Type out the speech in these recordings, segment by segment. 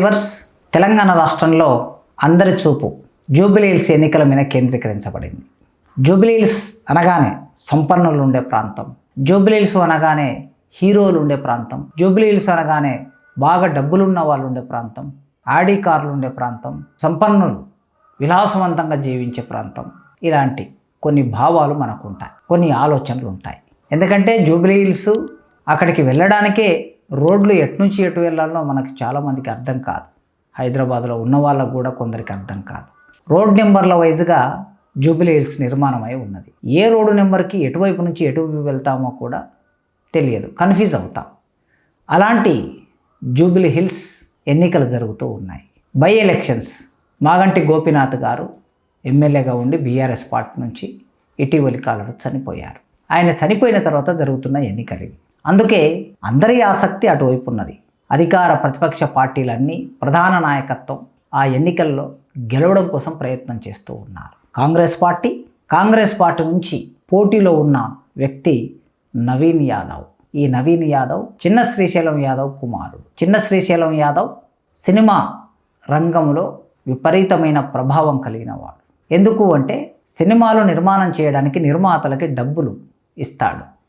Viewers Telangana రాష్ట్రంలో అందరి చూపు జూబిలీహిల్స్ ఎన్నికల మీద కేంద్రీకరించబడింది. జూబిలీహిల్స్ అనగానే సంపన్నులు ఉండే ప్రాంతం. జూబిలీహిల్స్ అనగానే హీరోలు ఉండే ప్రాంతం. జూబిలీహిల్స్ అనగానే బాగా డబ్బులున్న వాళ్ళు ఉండే ప్రాంతం. ఆడీ కార్లు ఉండే ప్రాంతం. సంపన్నులు విలాసవంతంగా జీవించే ప్రాంతం. ఇలాంటి కొన్ని భావాలు మనకు ఉంటాయి. కొన్ని ఆలోచనలు ఉంటాయి. ఎందుకంటే జూబిలీహిల్స్ అక్కడికి వెళ్ళడానికే రోడ్లు ఎట్నుంచి ఎటు వెళ్ళాలో మనకు చాలామందికి అర్థం కాదు. హైదరాబాద్లో ఉన్న వాళ్ళకు కూడా కొందరికి అర్థం కాదు. రోడ్ నెంబర్ల వైజ్గా జూబిలీ హిల్స్ నిర్మాణమై ఉన్నది. ఏ రోడ్డు నెంబర్కి ఎటువైపు నుంచి ఎటు వెళ్తామో కూడా తెలియదు. కన్ఫ్యూజ్ అవుతాం. అలాంటి జూబిలీ హిల్స్ ఎన్నికలు జరుగుతూ ఉన్నాయి. బై ఎలక్షన్స్ మాగంటి గోపీనాథ్ గారు ఎమ్మెల్యేగా ఉండి బీఆర్ఎస్ పార్టీ నుంచి ఇటీవలి కాలంలో చనిపోయారు. ఆయన చనిపోయిన తర్వాత జరుగుతున్న ఎన్నికలు ఇవి. అందుకే అందరి ఆసక్తి అటువైపు ఉన్నది. అధికార ప్రతిపక్ష పార్టీలన్నీ ప్రధాన నాయకత్వం ఆ ఎన్నికల్లో గెలవడం కోసం ప్రయత్నం చేస్తూ ఉన్నారు. కాంగ్రెస్ పార్టీ కాంగ్రెస్ పార్టీ నుంచి పోటీలో ఉన్న వ్యక్తి నవీన్ యాదవ్. ఈ నవీన్ యాదవ్ చిన్న శ్రీశైలం యాదవ్ కుమారుడు. చిన్న శ్రీశైలం యాదవ్ సినిమా రంగంలో విపరీతమైన ప్రభావం కలిగిన వాడు ఎందుకు అంటే సినిమాలు నిర్మాణం చేయడానికి నిర్మాతలకి డబ్బులు ఇస్తాడు.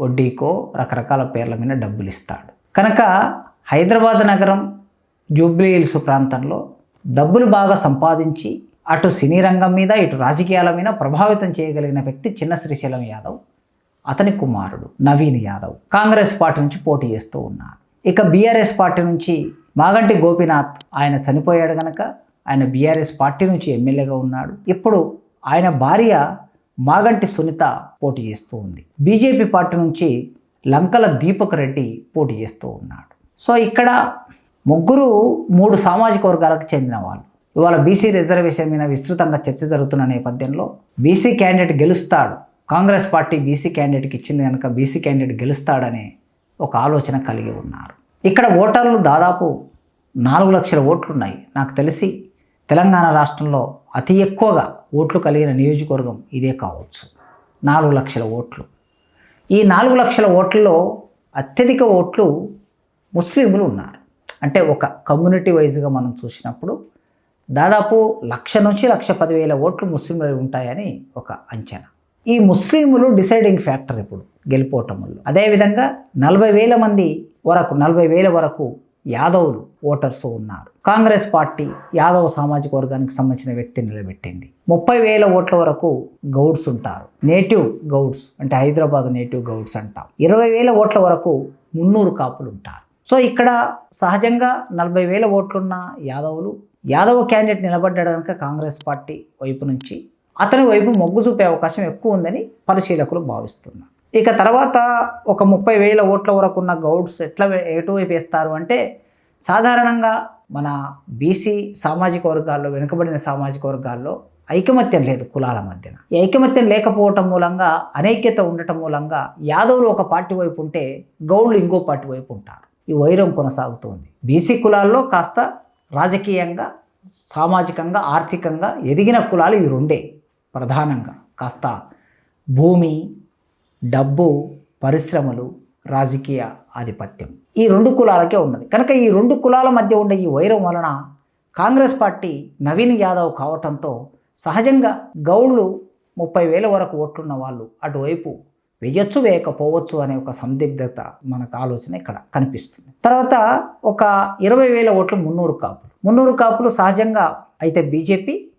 వడ్డీకో రకరకాల పేర్ల మీద డబ్బులు ఇస్తాడు కనుక హైదరాబాద్ నగరం జూబ్లీ హిల్స్ ప్రాంతంలో డబ్బులు బాగా సంపాదించి అటు సినీ రంగం మీద ఇటు రాజకీయాల మీద ప్రభావితం చేయగలిగిన వ్యక్తి చిన్న శ్రీశైలం యాదవ్ అతని కుమారుడు నవీన్ యాదవ్. కాంగ్రెస్ పార్టీ నుంచి పోటీ చేస్తూ ఉన్నారు. ఇక బీఆర్ఎస్ పార్టీ నుంచి మాగంటి గోపీనాథ్ ఆయన చనిపోయాడు గనక ఆయన బీఆర్ఎస్ పార్టీ నుంచి ఎమ్మెల్యేగా ఉన్నాడు. ఇప్పుడు ఆయన భార్య మాగంటి సునీత పోటీ చేస్తూ ఉంది. బీజేపీ పార్టీ నుంచి లంకల దీపక్ రెడ్డి పోటీ చేస్తూ ఉన్నాడు. సో ఇక్కడ ముగ్గురు మూడు సామాజిక వర్గాలకు చెందిన వాళ్ళు. ఇవాళ బీసీ రిజర్వేషన్ మీద విస్తృతంగా చర్చ జరుగుతున్న నేపథ్యంలో బీసీ క్యాండిడేట్ గెలుస్తాడు. కాంగ్రెస్ పార్టీ బీసీ క్యాండిడేట్కి ఇచ్చింది కనుక బీసీ క్యాండిడేట్ గెలుస్తాడనే ఒక ఆలోచన కలిగి ఉన్నారు. ఇక్కడ ఓటర్లు దాదాపు నాలుగు లక్షల ఓట్లున్నాయి. నాకు తెలిసి తెలంగాణ రాష్ట్రంలో అతి ఎక్కువగా ఓట్లు కలిగిన నియోజకవర్గం ఇదే కావచ్చు. నాలుగు లక్షల ఓట్లు. ఈ నాలుగు లక్షల ఓట్లలో అత్యధిక ఓట్లు ముస్లింలు ఉన్నారు. అంటే ఒక కమ్యూనిటీ వైజ్గా మనం చూసినప్పుడు దాదాపు లక్ష నుంచి లక్ష పదివేల ఓట్లు ముస్లింలు ఉంటాయని ఒక అంచనా. ఈ ముస్లింలు డిసైడింగ్ ఫ్యాక్టర్ ఇప్పుడు గెలిపోవటంలో అదేవిధంగా నలభై వేల మంది వరకు నలభై వేల వరకు యాదవులు ఓటర్స్ ఉన్నారు. కాంగ్రెస్ పార్టీ యాదవ సామాజిక వర్గానికి సంబంధించిన వ్యక్తిని నిలబెట్టింది. ముప్పై వేల ఓట్ల వరకు గౌడ్స్ ఉంటారు. నేటివ్ గౌడ్స్ అంటే హైదరాబాద్ నేటివ్ గౌడ్స్ అంటాం. ఇరవై వేల ఓట్ల వరకు మున్నూరు కాపులు ఉంటారు. సో ఇక్కడ సహజంగా నలభై వేల ఓట్లున్న యాదవులు యాదవ్ క్యాండిడేట్ నిలబడ్డాడు కనుక కాంగ్రెస్ పార్టీ వైపు నుంచి అతని వైపు మొగ్గు చూపే అవకాశం ఎక్కువ ఉందని పరిశీలకులు భావిస్తున్నారు. ఇక తర్వాత ఒక ముప్పై వేల ఓట్ల వరకు ఉన్న గౌడ్స్ ఎట్లా ఎటువైపు వేస్తారు అంటే సాధారణంగా మన బీసీ సామాజిక వర్గాల్లో వెనుకబడిన సామాజిక వర్గాల్లో ఐకమత్యం లేదు కులాల మధ్యన. ఈ ఐకమత్యం లేకపోవటం మూలంగా అనైక్యత ఉండటం మూలంగా యాదవులు ఒక పార్టీ వైపు ఉంటే గౌడ్లు ఇంకో పార్టీ వైపు ఉంటారు. ఈ వైరం కొనసాగుతుంది. బీసీ కులాల్లో కాస్త రాజకీయంగా సామాజికంగా ఆర్థికంగా ఎదిగిన కులాలు ఈ రెండే ప్రధానంగా. కాస్త భూమి డబ్బు పరిశ్రమలు రాజకీయ ఆధిపత్యం. ఈ రెండు కులాలకే ఉన్నది. కనుక ఈ రెండు కులాల మధ్య ఉండే ఈ వైరం వలన కాంగ్రెస్ పార్టీ నవీన్ యాదవ్ కావటంతో సహజంగా గౌళ్ళు ముప్పై వేల వరకు ఓట్లున్న వాళ్ళు అటువైపు వేయొచ్చు వేయకపోవచ్చు అనే ఒక సందిగ్ధత మనకు ఆలోచన ఇక్కడ కనిపిస్తుంది. తర్వాత ఒక ఇరవై వేల ఓట్లు మున్నూరు కాపులు. మున్నూరు కాపులు సహజంగా అయితే బీజేపీ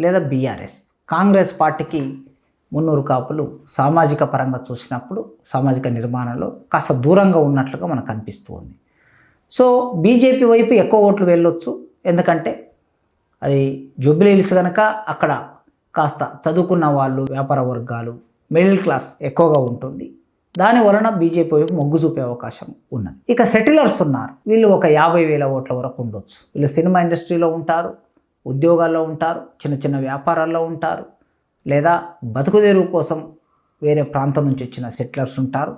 లేదా బీఆర్ఎస్. కాంగ్రెస్ పార్టీకి మున్నూరు కాపులు సామాజిక పరంగా చూసినప్పుడు సామాజిక నిర్మాణంలో కాస్త దూరంగా ఉన్నట్లుగా మనకు కనిపిస్తూ ఉంది. సో బీజేపీ వైపు ఎక్కువ ఓట్లు వెళ్ళొచ్చు. ఎందుకంటే అది జూబ్లీ హిల్స్ కనుక అక్కడ కాస్త చదువుకున్న వాళ్ళు వ్యాపార వర్గాలు మిడిల్ క్లాస్ ఎక్కువగా ఉంటుంది. దాని వలన బీజేపీ వైపు మొగ్గు చూపే అవకాశం ఉన్నది. ఇక సెటిలర్స్ ఉన్నారు. వీళ్ళు ఒక యాభై వేల ఓట్ల వరకు ఉండొచ్చు. వీళ్ళు సినిమా ఇండస్ట్రీలో ఉంటారు ఉద్యోగాల్లో ఉంటారు చిన్న చిన్న వ్యాపారాల్లో ఉంటారు. లేదా బతుకుదెరువు కోసం వేరే ప్రాంతం నుంచి వచ్చిన సెటిలర్స్ ఉంటారు.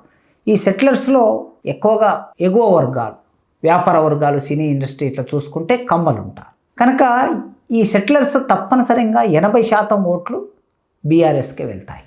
ఈ సెటిలర్స్లో ఎక్కువగా ఎగువ వర్గాలు వ్యాపార వర్గాలు సినీ ఇండస్ట్రీ ఇట్లా చూసుకుంటే కమ్మలు ఉంటారు కనుక ఈ సెటిలర్స్ తప్పనిసరిగా ఎనభై శాతం ఓట్లు బీఆర్ఎస్కే వెళ్తాయి.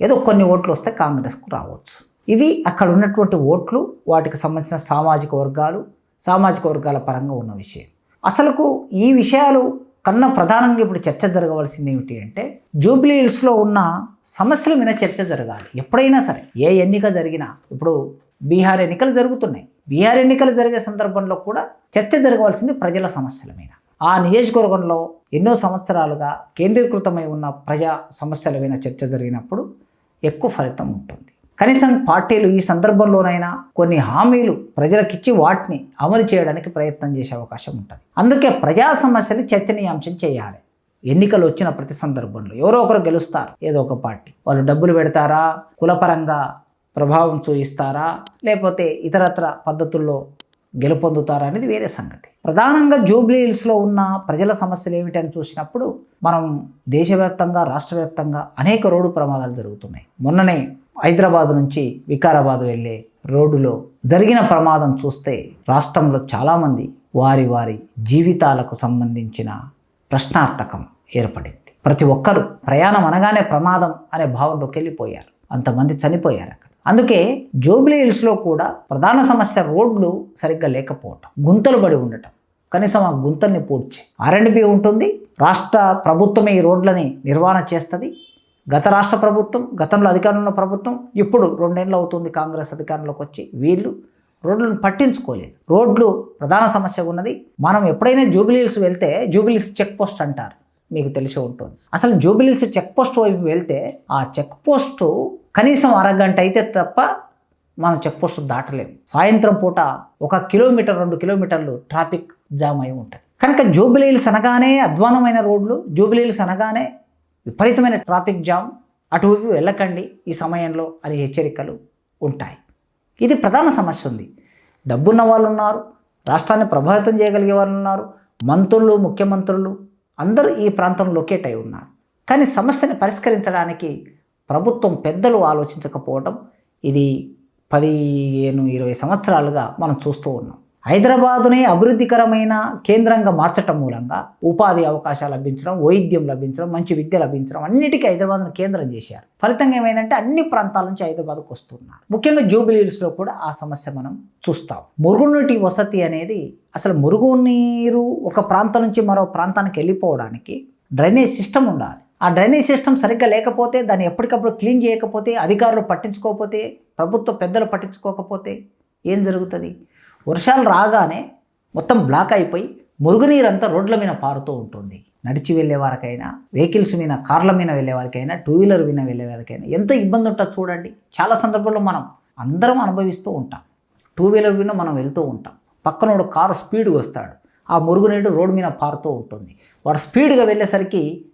ఏదో కొన్ని ఓట్లు వస్తే కాంగ్రెస్కు రావచ్చు. ఇవి అక్కడ ఉన్నటువంటి ఓట్లు వాటికి సంబంధించిన సామాజిక వర్గాలు సామాజిక వర్గాల పరంగా ఉన్న విషయం. అసలుకు ఈ విషయాలు కన్నా ప్రధానంగా ఇప్పుడు చర్చ జరగవలసింది ఏమిటి అంటే జూబ్లీ హిల్స్లో ఉన్న సమస్యల మీద చర్చ జరగాలి. ఎప్పుడైనా సరే ఏ ఎన్నిక జరిగినా ఇప్పుడు బీహార్ ఎన్నికలు జరుగుతున్నాయి. బీహార్ ఎన్నికలు జరిగే సందర్భంలో కూడా చర్చ జరగవలసింది ప్రజల సమస్యల మీద. ఆ నియోజకవర్గంలో ఎన్నో సంవత్సరాలుగా కేంద్రీకృతమై ఉన్న ప్రజా సమస్యల మీద చర్చ జరిగినప్పుడు ఎక్కువ ఫలితం ఉంటుంది. కనీసం పార్టీలు ఈ సందర్భంలోనైనా కొన్ని హామీలు ప్రజలకిచ్చి వాటిని అమలు చేయడానికి ప్రయత్నం చేసే అవకాశం ఉంటుంది. అందుకే ప్రజా సమస్యలు చర్చనీయాంశం చేయాలి. ఎన్నికలు వచ్చిన ప్రతి సందర్భంలో ఎవరో ఒకరు గెలుస్తారు. ఏదో ఒక పార్టీ. వాళ్ళు డబ్బులు పెడతారా? కులపరంగా ప్రభావం చూపిస్తారా లేకపోతే ఇతరత్ర పద్ధతుల్లో గెలుపొందుతారా అనేది వేరే సంగతి. ప్రధానంగా జూబ్లీ హిల్స్లో ఉన్న ప్రజల సమస్యలు ఏమిటని చూసినప్పుడు మనం దేశవ్యాప్తంగా రాష్ట్ర వ్యాప్తంగా అనేక రోడ్డు ప్రమాదాలు జరుగుతున్నాయి. మొన్ననే హైదరాబాద్ నుంచి వికారాబాద్ వెళ్ళే రోడ్డులో జరిగిన ప్రమాదం చూస్తే రాష్ట్రంలో చాలామంది వారి వారి జీవితాలకు సంబంధించిన ప్రశ్నార్థకం ఏర్పడింది. ప్రతి ఒక్కరూ ప్రయాణం అనగానే ప్రమాదం అనే భావంలోకి వెళ్ళిపోయారు. అంతమంది చనిపోయారు అక్కడ. అందుకే జూబ్లీ హిల్స్లో కూడా ప్రధాన సమస్య రోడ్లు సరిగ్గా లేకపోవటం గుంతలు పడి ఉండటం. కనీసం ఆ గుంతల్ని పూడ్చి ఆర్ఎండ్బి ఉంటుంది. రాష్ట్ర ప్రభుత్వమే ఈ రోడ్లని నిర్వహణ చేస్తుంది. గత రాష్ట్ర ప్రభుత్వం గతంలో అధికారంలో ఉన్న ప్రభుత్వం ఇప్పుడు రెండేళ్ళు అవుతుంది కాంగ్రెస్ అధికారంలోకి వచ్చి. వీళ్ళు రోడ్లను పట్టించుకోలేదు. రోడ్లు ప్రధాన సమస్య ఉన్నది. మనం ఎప్పుడైనా జూబిలీస్ వెళ్తే జూబిలీస్ చెక్ పోస్ట్ అంటారు. మీకు తెలిసి ఉంటుంది. అసలు జూబిలీస్ చెక్ పోస్ట్ వైపు వెళ్తే ఆ చెక్ పోస్ట్ కనీసం అరగంట అయితే తప్ప మనం చెక్ పోస్ట్ దాటలేము. సాయంత్రం పూట ఒక కిలోమీటర్ రెండు కిలోమీటర్లు ట్రాఫిక్ జామ్ అయి ఉంటుంది. కనుక జూబిలీల్స్ అనగానే అధ్వానమైన రోడ్లు జూబిలీల్స్ అనగానే విపరీతమైన ట్రాఫిక్ జామ్. అటువైపు వెళ్ళకండి. ఈ సమయంలో అనే హెచ్చరికలు ఉంటాయి. ఇది ప్రధాన సమస్య ఉంది. డబ్బున్న వాళ్ళు ఉన్నారు రాష్ట్రాన్ని ప్రభావితం చేయగలిగే వాళ్ళు ఉన్నారు మంత్రులు ముఖ్యమంత్రులు అందరూ ఈ ప్రాంతం లొకేట్ అయి ఉన్నారు. కానీ సమస్యను పరిష్కరించడానికి ప్రభుత్వం పెద్దలు ఆలోచించకపోవడం ఇది పదిహేను ఇరవై సంవత్సరాలుగా మనం చూస్తూ ఉన్నాం. హైదరాబాదుని అభివృద్ధికరమైన కేంద్రంగా మార్చటం మూలంగా ఉపాధి అవకాశాలు లభించడం వైద్యం లభించడం మంచి విద్య లభించడం అన్నిటికీ హైదరాబాద్ను కేంద్రం చేశారు. ఫలితంగా ఏమైందంటే అన్ని ప్రాంతాల నుంచి హైదరాబాద్కు వస్తున్నారు. ముఖ్యంగా జూబిలీస్లో కూడా ఆ సమస్య మనం చూస్తాం. మురుగునీటి వసతి అనేది అసలు మురుగునీరు ఒక ప్రాంతం నుంచి మరో ప్రాంతానికి వెళ్ళిపోవడానికి డ్రైనేజ్ సిస్టమ్ ఉండాలి. ఆ డ్రైనేజ్ సిస్టమ్ సరిగ్గా లేకపోతే దాన్ని ఎప్పటికప్పుడు క్లీన్ చేయకపోతే అధికారులు పట్టించుకోకపోతే ప్రభుత్వ పెద్దలు పట్టించుకోకపోతే ఏం జరుగుతుంది? వర్షాలు రాగానే మొత్తం బ్లాక్ అయిపోయి మురుగునీరంతా రోడ్ల మీద పారుతూ ఉంటుంది. నడిచి వెళ్ళే వారికైనా వెహికల్స్ మీద కార్ల మీద వెళ్ళే వారికైనా టూ వీలర్ మీద వెళ్ళే వారికైనా ఎంత ఇబ్బంది ఉంటుందో చూడండి. చాలా సందర్భాల్లో మనం అందరం అనుభవిస్తూ ఉంటాం. టూ వీలర్ మీద మనం వెళ్తూ ఉంటాం. పక్కనోడు కారు స్పీడ్గా వస్తాడు. ఆ మురుగునీరు రోడ్డు మీద పారుతూ ఉంటుంది. వాడు స్పీడ్గా వెళ్ళేసరికి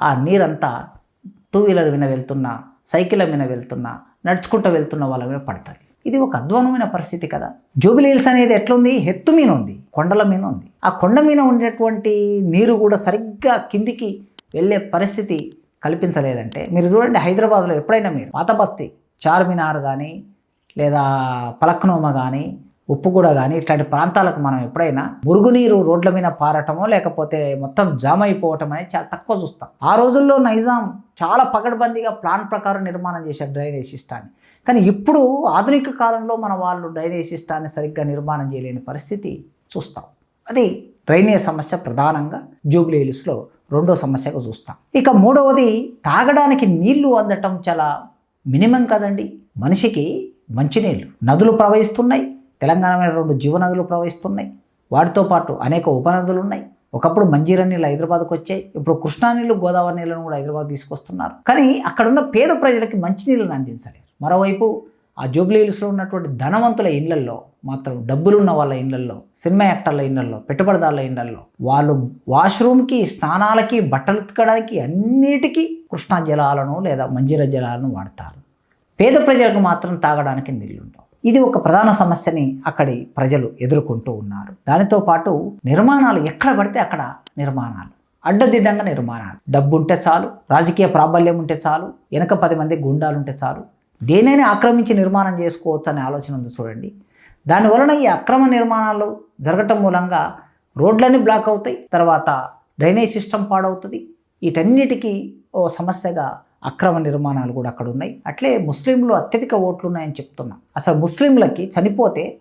ఆ నీరంతా టూ వీలర్ మీద వెళ్తున్నా సైకిళ్ళ మీద వెళ్తున్నా నడుచుకుంటూ వెళ్తున్న వాళ్ళ మీద పడుతుంది. ఇది ఒక అధ్వానమైన పరిస్థితి కదా. జూబిలీ హిల్స్ అనేది ఎట్లుంది? ఎత్తు మీద ఉంది కొండల మీద ఉంది. ఆ కొండ మీద ఉండేటువంటి నీరు కూడా సరిగ్గా కిందికి వెళ్ళే పరిస్థితి కల్పించలేదంటే మీరు చూడండి హైదరాబాద్లో ఎప్పుడైనా మీరు పాత బస్తీ చార్మినార్ కానీ లేదా పలక్నోమ కానీ ఉప్పుగూడ కానీ ఇట్లాంటి ప్రాంతాలకు మనం ఎప్పుడైనా మురుగునీరు రోడ్ల మీద పారటమో లేకపోతే మొత్తం జామ్ అయిపోవటం అనేది చాలా తక్కువ చూస్తాం. ఆ రోజుల్లో నైజాం చాలా పకడ్బందీగా ప్లాన్ ప్రకారం నిర్మాణం చేశారు డ్రైనేజ్ సిస్టాన్ని. కానీ ఇప్పుడు ఆధునిక కాలంలో మన వాళ్ళు డ్రైనేజ్ సిస్టాన్ని సరిగ్గా నిర్మాణం చేయలేని పరిస్థితి చూస్తాం. అది డ్రైనేజ్ సమస్య ప్రధానంగా జూబ్లీ హిల్స్లో రెండో సమస్యగా చూస్తాం. ఇక మూడవది తాగడానికి నీళ్ళు అందటం చాలా మినిమం కదండి. మనిషికి మంచినీళ్ళు నదులు ప్రవహిస్తున్నాయి. తెలంగాణ రెండు రెండు జీవనదులు ప్రవహిస్తున్నాయి. వాటితో పాటు అనేక ఉపనదులు ఉన్నాయి. ఒకప్పుడు మంజీరా నీళ్ళు హైదరాబాద్కు వచ్చాయి. ఇప్పుడు కృష్ణా నీళ్ళు గోదావరి నీళ్ళను కూడా హైదరాబాద్ తీసుకొస్తున్నారు. కానీ అక్కడున్న పేద ప్రజలకి మంచినీళ్ళని అందించాలి మరోవైపు ఆ జూబ్లీ హిల్స్లో ఉన్నటువంటి ధనవంతుల ఇళ్ళల్లో మాత్రం డబ్బులున్న వాళ్ళ ఇళ్ళల్లో సినిమా యాక్టర్ల ఇళ్ళల్లో పెట్టుబడిదారుల ఇళ్ళల్లో వాళ్ళు వాష్రూమ్కి స్నానాలకి బట్టలు ఉతకడానికి అన్నిటికీ కృష్ణా జలాలను లేదా మంజీర జలాలను వాడతారు. పేద ప్రజలకు మాత్రం తాగడానికి నీళ్ళుండవు. ఇది ఒక ప్రధాన సమస్యని అక్కడి ప్రజలు ఎదుర్కొంటూ ఉన్నారు. దానితో పాటు నిర్మాణాలు ఎక్కడ పడితే అక్కడ నిర్మాణాలు. అడ్డదిడ్డంగా నిర్మాణాలు. డబ్బు ఉంటే చాలు రాజకీయ ప్రాబల్యం ఉంటే చాలు వెనక పది మంది గుండాలు ఉంటే చాలు దేనైనా ఆక్రమించి నిర్మాణం చేసుకోవచ్చు అనే ఆలోచన ఉంది చూడండి. దానివలన ఈ అక్రమ నిర్మాణాలు జరగటం మూలంగా రోడ్లన్నీ బ్లాక్ అవుతాయి తర్వాత డ్రైనేజ్ సిస్టమ్ పాడవుతుంది. వీటన్నిటికీ ఓ సమస్యగా అక్రమ నిర్మాణాలు కూడా అక్కడ ఉన్నాయి. అట్లే ముస్లింలు అత్యధిక ఓట్లు ఉన్నాయని చెప్తున్నాం. అసలు ముస్లింలకి చనిపోతే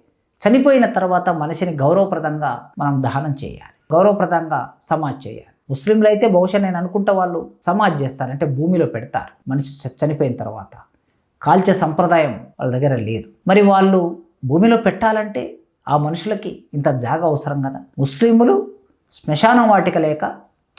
చనిపోయిన తర్వాత మనిషిని గౌరవప్రదంగా మనం దహనం చేయాలి. గౌరవప్రదంగా సమాజ్ చేయాలి. ముస్లింలు అయితే బహుశా నేను అనుకుంటా వాళ్ళు సమాజ్ చేస్తారు అంటే భూమిలో పెడతారు. మనిషి చ- చనిపోయిన తర్వాత. కాల్చే సంప్రదాయం వాళ్ళ దగ్గర లేదు. మరి వాళ్ళు భూమిలో పెట్టాలంటే ఆ మనుషులకి ఇంత జాగ అవసరం కదా? ముస్లింలు శ్మశానం వాటిక లేక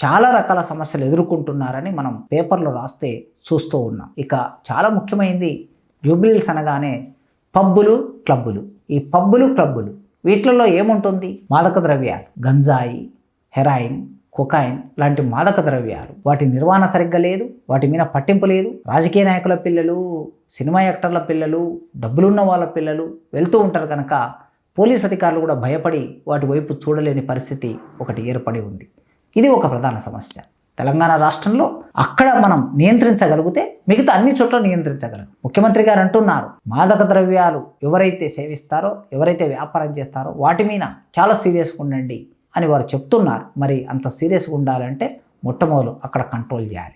చాలా రకాల సమస్యలు ఎదుర్కొంటున్నారని మనం పేపర్లో రాస్తే చూస్తూ ఉన్నాం. ఇక చాలా ముఖ్యమైనది జూబిలీస్ అనగానే పబ్బులు క్లబ్బులు. ఈ పబ్బులు క్లబ్బులు వీటిలలో ఏముంటుంది? మాదక ద్రవ్యాలు గంజాయి హెరాయిన్ కొకాయిన్ లాంటి మాదక ద్రవ్యాలు. వాటి నిర్వహణ సరిగ్గా లేదు వాటి మీద పట్టింపు లేదు. రాజకీయ నాయకుల పిల్లలు సినిమా యాక్టర్ల పిల్లలు డబ్బులున్న వాళ్ళ పిల్లలు వెళ్తూ ఉంటారు కనుక పోలీస్ అధికారులు కూడా భయపడి వాటి వైపు చూడలేని పరిస్థితి ఒకటి ఏర్పడి ఉంది. ఇది ఒక ప్రధాన సమస్య. తెలంగాణ రాష్ట్రంలో అక్కడ మనం నియంత్రించగలిగితే మిగతా అన్ని చోట్ల నియంత్రించగలం. ముఖ్యమంత్రి గారు అంటున్నారు మాదక ద్రవ్యాలు ఎవరైతే సేవిస్తారో ఎవరైతే వ్యాపారం చేస్తారో వాటి మీద చాలా సీరియస్గా ఉండండి. అని వారు చెప్తున్నారు. మరి అంత సీరియస్గా ఉండాలంటే మొట్టమొదలు అక్కడ కంట్రోల్ చేయాలి.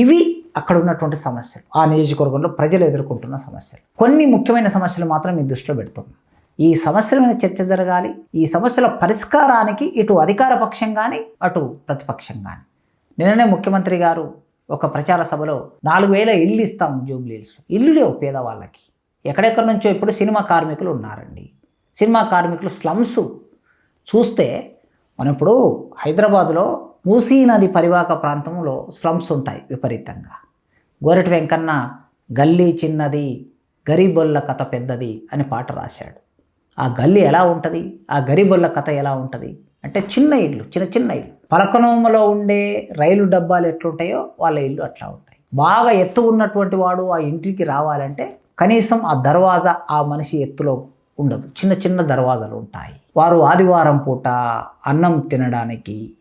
ఇవి అక్కడ ఉన్నటువంటి సమస్యలు. ఆ నియోజకవర్గంలో ప్రజలు ఎదుర్కొంటున్న సమస్యలు. కొన్ని ముఖ్యమైన సమస్యలు మాత్రం మీ దృష్టిలో పెడుతున్నాం. ఈ సమస్యల మీద చర్చ జరగాలి. ఈ సమస్యల పరిష్కారానికి ఇటు అధికార పక్షం కానీ అటు ప్రతిపక్షం కానీ నిన్ననే ముఖ్యమంత్రి గారు ఒక ప్రచార సభలో నాలుగు వేల ఇల్లు ఇస్తాం జూబ్లీస్ ఇల్లు లేవు పేదవాళ్ళకి ఎక్కడెక్కడి నుంచో ఇప్పుడు సినిమా కార్మికులు ఉన్నారండి. సినిమా కార్మికులు స్లమ్స్ చూస్తే మనం ఇప్పుడు హైదరాబాద్లో మూసీ నది పరివాహక ప్రాంతంలో స్లమ్స్ ఉంటాయి విపరీతంగా. గోరటి వెంకన్న గల్లీ చిన్నది గరీబొల్ల కథ పెద్దది అని పాట రాశాడు. ఆ గల్లీ ఎలా ఉంటుంది? ఆ గరీబొల్ల కథ ఎలా ఉంటుంది? అంటే చిన్న ఇల్లు చిన్న చిన్న ఇల్లు. పలకనోమలో ఉండే రైలు డబ్బాలు ఎట్లుంటాయో వాళ్ళ ఇల్లు అట్లా ఉంటాయి. బాగా ఎత్తు ఉన్నటువంటి వాడు ఆ ఇంటికి రావాలంటే కనీసం ఆ దర్వాజా ఆ మనిషి ఎత్తులో ఉండదు. చిన్న చిన్న దర్వాజాలు ఉంటాయి. వారు ఆదివారం పూట అన్నం తినడానికి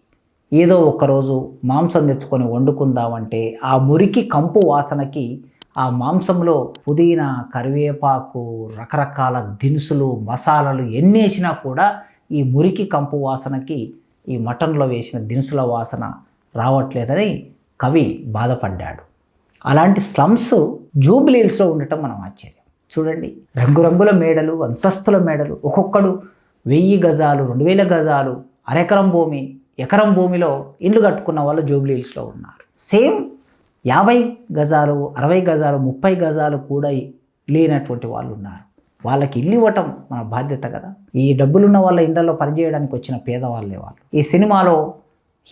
ఏదో ఒకరోజు మాంసం తెచ్చుకొని వండుకుందామంటే ఆ మురికి కంపు వాసనకి ఆ మాంసంలో పుదీనా కరివేపాకు రకరకాల దినుసులు మసాలాలు ఎన్ని వేసినా కూడా ఈ మురికి కంపు వాసనకి ఈ మటన్లో వేసిన దినుసుల వాసన రావట్లేదని కవి బాధపడ్డాడు. అలాంటి స్లమ్స్ జూబ్లీల్స్లో ఉండటం మనం ఆశ్చర్యం. చూడండి రంగురంగుల మేడలు అంతస్తుల మేడలు ఒక్కొక్కడు వెయ్యి గజాలు రెండు వేల గజాలు అరెకరం భూమి ఎకరం భూమిలో ఇల్లు కట్టుకున్న వాళ్ళు జూబ్లీల్స్లో ఉన్నారు. సేమ్ యాభై గజాలు అరవై గజాలు ముప్పై గజాలు కూడా లేనటువంటి వాళ్ళు ఉన్నారు. వాళ్ళకి ఇల్లు ఇవ్వటం మన బాధ్యత కదా. ఈ డబ్బులున్న వాళ్ళ ఇండ్లలో పనిచేయడానికి వచ్చిన పేదవాళ్ళే వాళ్ళు. ఈ సినిమాలో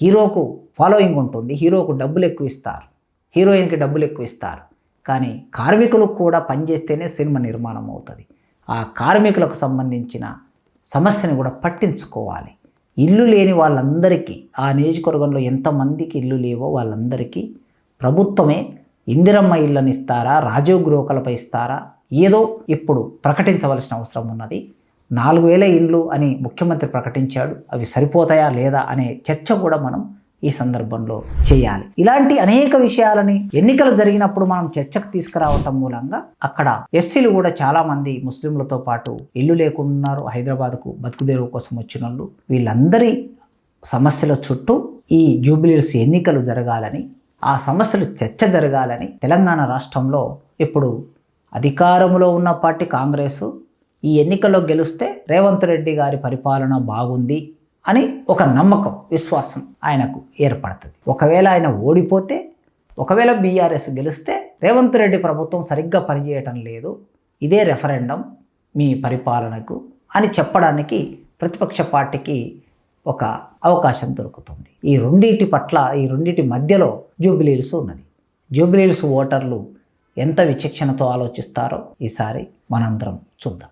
హీరోకు ఫాలోయింగ్ ఉంటుంది హీరోకు డబ్బులు ఎక్కువ ఇస్తారు హీరోయిన్కి డబ్బులు ఎక్కువ ఇస్తారు. కానీ కార్మికులు కూడా పనిచేస్తేనే సినిమా నిర్మాణం అవుతుంది. ఆ కార్మికులకు సంబంధించిన సమస్యను కూడా పట్టించుకోవాలి. ఇల్లు లేని వాళ్ళందరికీ ఆ నియోజకవర్గంలో ఎంతమందికి ఇల్లు లేవో వాళ్ళందరికీ ప్రభుత్వమే ఇందిరమ్మ ఇళ్ళని ఇస్తారా రాజీవ్ గృహకల్ప ఇస్తారా ఏదో ఇప్పుడు ప్రకటించవలసిన అవసరం ఉన్నది. నాలుగు వేల ఇండ్లు అని ముఖ్యమంత్రి ప్రకటించాడు. అవి సరిపోతాయా లేదా అనే చర్చ కూడా మనం ఈ సందర్భంలో చేయాలి. ఇలాంటి అనేక విషయాలని ఎన్నికలు జరిగినప్పుడు మనం చర్చకు తీసుకురావటం మూలంగా అక్కడ ఎస్సీలు కూడా చాలా మంది ముస్లింలతో పాటు ఇల్లు లేకున్నారు. హైదరాబాద్కు బతుకుదేరువు కోసం వచ్చిన వాళ్ళు వీళ్ళందరి సమస్యల చుట్టూ ఈ జూబిలీస్ ఎన్నికలు జరగాలని ఆ సమస్యలు చర్చ జరగాలని తెలంగాణ రాష్ట్రంలో ఇప్పుడు అధికారంలో ఉన్న పార్టీ కాంగ్రెస్ ఈ ఎన్నికల్లో గెలిస్తే రేవంత్ రెడ్డి గారి పరిపాలన బాగుంది. అని ఒక నమ్మకం విశ్వాసం ఆయనకు ఏర్పడుతుంది. ఒకవేళ ఆయన ఓడిపోతే ఒకవేళ బీఆర్ఎస్ గెలిస్తే రేవంత్ రెడ్డి ప్రభుత్వం సరిగ్గా పనిచేయటం లేదు. ఇదే రెఫరెండం మీ పరిపాలనకు అని చెప్పడానికి ప్రతిపక్ష పార్టీకి ఒక అవకాశం దొరుకుతుంది. ఈ రెండింటి పట్ల ఈ రెండింటి మధ్యలో జూబిలీల్స్ ఉన్నది. జూబిలీల్స్ ఓటర్లు ఎంత విచక్షణతో ఆలోచిస్తారో ఈసారి మనందరం చూద్దాం.